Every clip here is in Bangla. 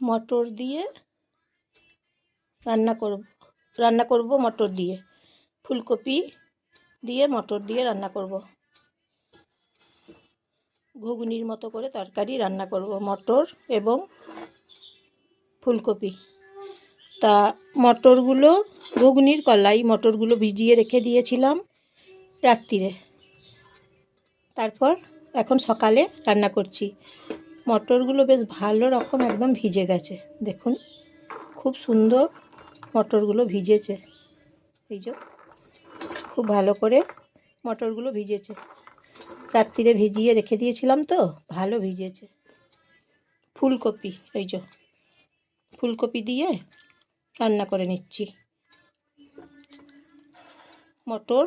মটর দিয়ে রান্না করব রান্না করব মটর দিয়ে। ফুলকপি দিয়ে মটর দিয়ে রান্না করব। ঘুগনির মতো করে তরকারি রান্না করব, মটর এবং ফুলকপি। তা মটরগুলো, ঘুগনির কলাই মটরগুলো ভিজিয়ে রেখে দিয়েছিলাম রাত্রিরে। তারপর এখন সকালে রান্না করছি। মটরগুলো বেশ ভালো রকম একদম ভিজে গেছে। দেখুন, খুব সুন্দর মটরগুলো ভিজেছে। এই যে, খুব ভালো করে মটরগুলো ভিজেছে। রাত্রিরে ভিজিয়ে রেখে দিয়েছিলাম তো, ভালো ভিজেছে। ফুলকপি, এই যে, ফুলকপি দিয়ে রান্না করে নিচ্ছি। মটর,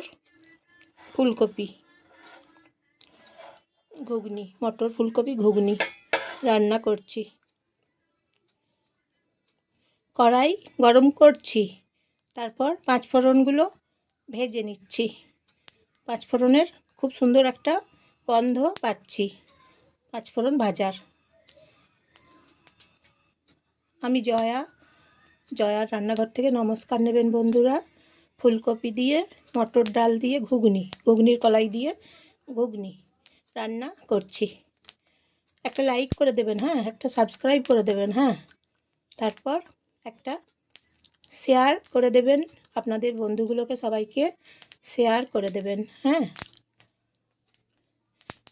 ফুলকপি, ঘুগনি, মটর, ফুলকপি, ঘুগনি। রান্না করছি। কড়াই গরম করছি। তারপর পাঁচ ফোড়নগুলো ভেজে নিচ্ছি। পাঁচ ফোড়নের খুব সুন্দর একটা গন্ধ পাচ্ছি পাঁচ ফোড়ন ভাজার। আমি জয়া, জয়ার রান্নাঘর থেকে নমস্কার নেবেন বন্ধুরা। ফুলকপি দিয়ে, মটর ডাল দিয়ে, ঘুগনি, ঘুগনির কলাই দিয়ে ঘুগনি রান্না করছি। একটা লাইক করে দেবেন হ্যাঁ? একটা সাবস্ক্রাইব করে দেবেন হ্যাঁ? তারপর একটা শেয়ার করে দেবেন, আপনাদের বন্ধুগুলোকে সবাইকে শেয়ার করে দেবেন হ্যাঁ?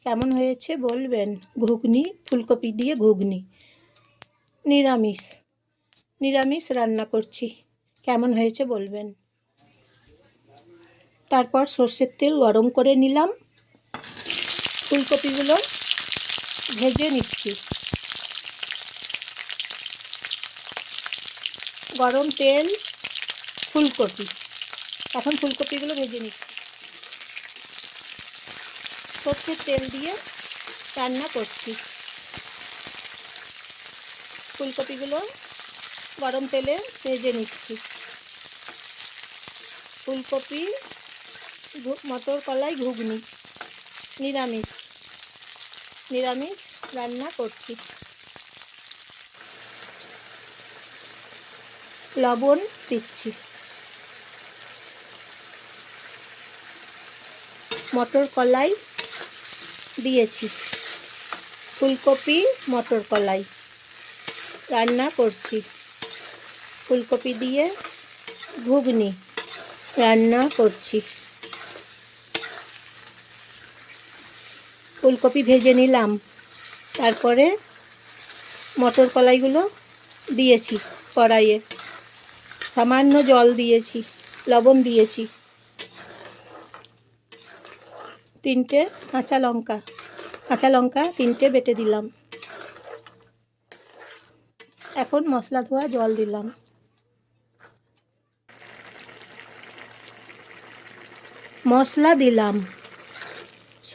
কেমন হয়েছে বলবেন? ঘুগনি, ফুলকপি দিয়ে ঘুগনি। নিরামিষ। নিরামিষ রান্না করছি। কেমন হয়েছে বলবেন? তারপর সর্ষের তেল গরম করে নিলাম। ফুলকপিগুলো ভেজে নিচ্ছি। গরম তেল, ফুলকপি। এখন ফুলকপিগুলো ভেজে নিচ্ছি। সর্ষের তেল দিয়ে রান্না করছি। ফুলকপিগুলো গরম তেলে ভেজে নিচ্ছি। ফুলকপি মটর কলাই ঘুগনি, নিরামিষ। নিরামিষ রান্না করছি। লবণ দিচ্ছি। মটর কলাই দিয়েছি। ফুলকপি মটর কলাই রান্না করছি। ফুলকপি দিয়ে ঘুগনি রান্না করছি। ফুলকপি ভেজে নিলাম। তারপরে মটর কলাইগুলো দিয়েছি কড়াইয়ে। সামান্য জল দিয়েছি, লবণ দিয়েছি। তিনটে কাঁচা লঙ্কা কাঁচা লঙ্কা তিনটে বেটে দিলাম। এখন মশলা ধোয়া জল দিলাম। মশলা দিলাম।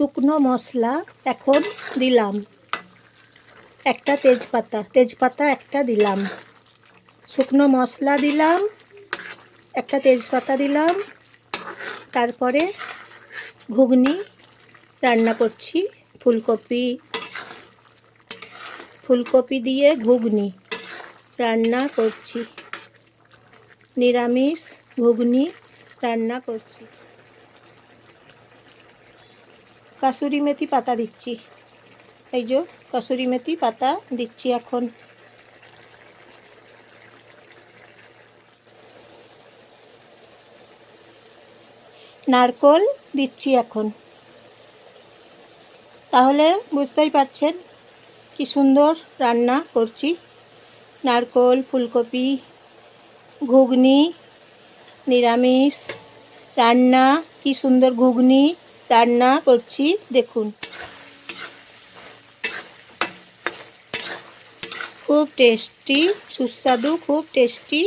শুকনো মশলা এখন দিলাম। একটা তেজপাতা তেজপাতা একটা দিলাম। শুকনো মশলা দিলাম, একটা তেজপাতা দিলাম। তারপরে ঘুগনি রান্না করছি, ফুলকপি। ফুলকপি দিয়ে ঘুগনি রান্না করছি। নিরামিষ ঘুগনি রান্না করছি। কাসুরি মেথি পাতা দিচ্ছি। এই যে কসুরি মেথি পাতা দিচ্ছি এখন। নারকোল দিচ্ছি এখন। তাহলে বুঝতেই পারছেন কি সুন্দর রান্না করছি। নারকোল, ফুলকপি, ঘুগনি, নিরামিষ, রান্না, কি সুন্দর ঘুগনি। রান্না করছি, দেখুন। খুব টেস্টি, সুস্বাদু, খুব টেস্টি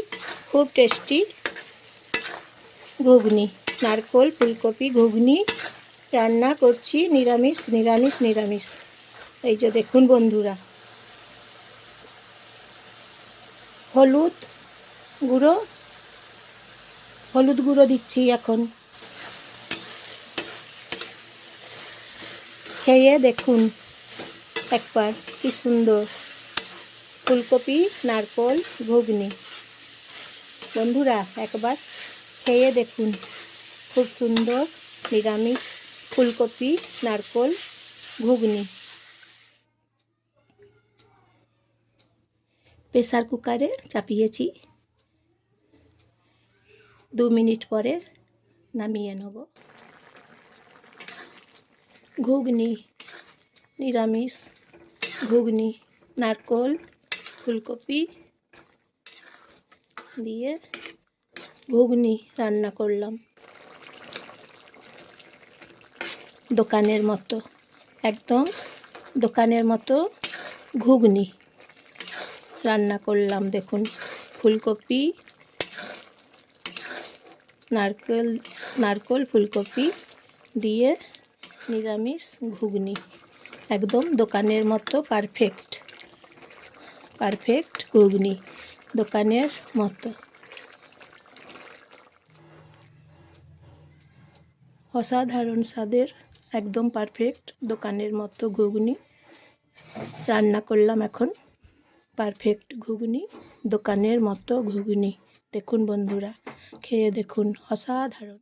খুব টেস্টি ঘুগনি, নারকোল, ফুলকপি ঘুগনি রান্না করছি, নিরামিষ নিরামিষ নিরামিষ। এই যে দেখুন বন্ধুরা। হলুদ গুঁড়ো হলুদ গুঁড়ো দিচ্ছি এখন। খেয়ে দেখুন একবার কি সুন্দর। ফুলকপি, নারকল, ঘুগনি। বন্ধুরা, একবার খেয়ে দেখুন। খুব সুন্দর নিরামিষ ফুলকপি, নারকল, ঘুগনি। প্রেসার কুকারে চাপিয়েছি। দু মিনিট পরে নামিয়ে নেব। ঘুগনি, নিরামিষ, ঘুগনি, নারকল, ফুলকপি দিয়ে ঘুগনি রান্না করলাম। দোকানের মতো, একদম দোকানের মতো ঘুগনি রান্না করলাম। দেখুন, ফুলকপি, নারকেল, নারকল, ফুলকপি দিয়ে নিরামিষ ঘুগনি। একদম দোকানের মতো পারফেক্ট পারফেক্ট ঘুগনি দোকানের মতো। অসাধারণ স্বাদের একদম পারফেক্ট দোকানের মতো ঘুগনি। রান্না করলাম এখন। পারফেক্ট ঘুগনি দোকানের মতো ঘুগনি। দেখুন বন্ধুরা, খেয়ে দেখুন। অসাধারণ।